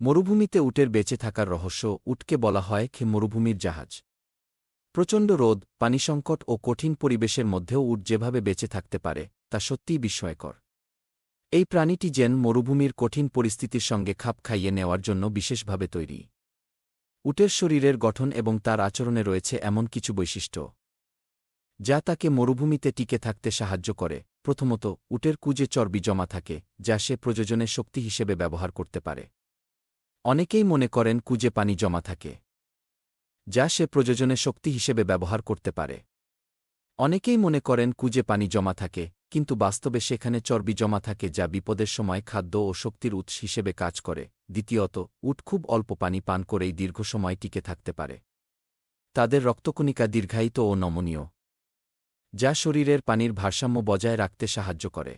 মরুভূমিতে উটের বেঁচে থাকার রহস্য উটকে বলা হয় খে মরুভূমির জাহাজ। প্রচণ্ড রোদ পানিসংকট ও কঠিন পরিবেশের মধ্যেও উট যেভাবে বেঁচে থাকতে পারে, তা সত্যিই বিস্ময়কর। এই প্রাণীটি যেন মরুভূমির কঠিন পরিস্থিতির সঙ্গে খাপ খাইয়ে নেওয়ার জন্য বিশেষভাবে তৈরি। উটের শরীরের গঠন এবং তার আচরণে রয়েছে এমন কিছু বৈশিষ্ট্য। যা তাকে মরুভূমিতে টিকে থাকতে সাহায্য করে, প্রথমত উটের কুজে চর্বি জমা থাকে, যা সে প্রযোজনের শক্তি হিসেবে ব্যবহার করতে পারে। অনেকেই মনে করেন কুজে পানি জমা থাকে, যা সে প্রযোজনে শক্তি হিসেবে ব্যবহার করতে পারে। অনেকেই মনে করেন কুজে পানি জমা থাকে, কিন্তু বাস্তবে সেখানে চর্বি জমা থাকে যা বিপদের সময় খাদ্য ও শক্তির উৎস হিসেবে কাজ করে, দ্বিতীয়ত, উট খুব অল্প পানি পান করেই দীর্ঘ সময় টিকে থাকতে পারে। তাদের রক্তকণিকা দীর্ঘায়িত ও নমনীয়, যা শরীরের পানির ভারসাম্য বজায় রাখতে সাহায্য করে।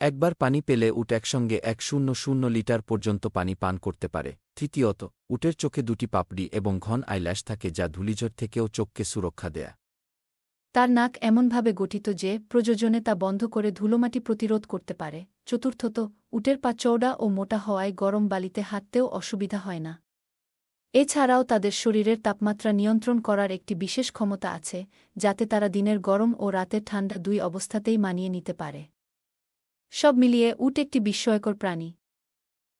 একবার পানি পেলে উট একসঙ্গে এক শূন্য শূন্য লিটার পর্যন্ত পানি পান করতে পারে। তৃতীয়ত, উটের চোখে দুটি পাপড়ি এবং ঘন আইল্যাশ থাকে যা ধূলিঝড় থেকেও চোখকে সুরক্ষা দেয়া। তার নাক এমনভাবে গঠিত যে, প্রযোজনে তা বন্ধ করে ধুলোমাটি প্রতিরোধ করতে পারে। চতুর্থত, উটের পা চৌড়া ও মোটা হওয়ায় গরম বালিতে হাঁটতেও অসুবিধা হয় না। এছাড়াও তাদের শরীরের তাপমাত্রা নিয়ন্ত্রণ করার একটি বিশেষ ক্ষমতা আছে, যাতে তারা দিনের গরম ও রাতের ঠান্ডা দুই অবস্থাতেই মানিয়ে নিতে পারে। সব মিলিয়ে উট একটি বিস্ময়কর প্রাণী।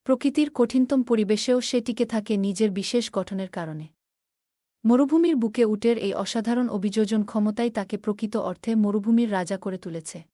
প্রকৃতির কঠিনতম পরিবেশেও সে টিকে থাকে নিজের বিশেষ গঠনের কারণে। মরুভূমির বুকে উটের এই অসাধারণ অভিযোজন ক্ষমতাই তাকে প্রকৃত অর্থে মরুভূমির রাজা করে তুলেছে।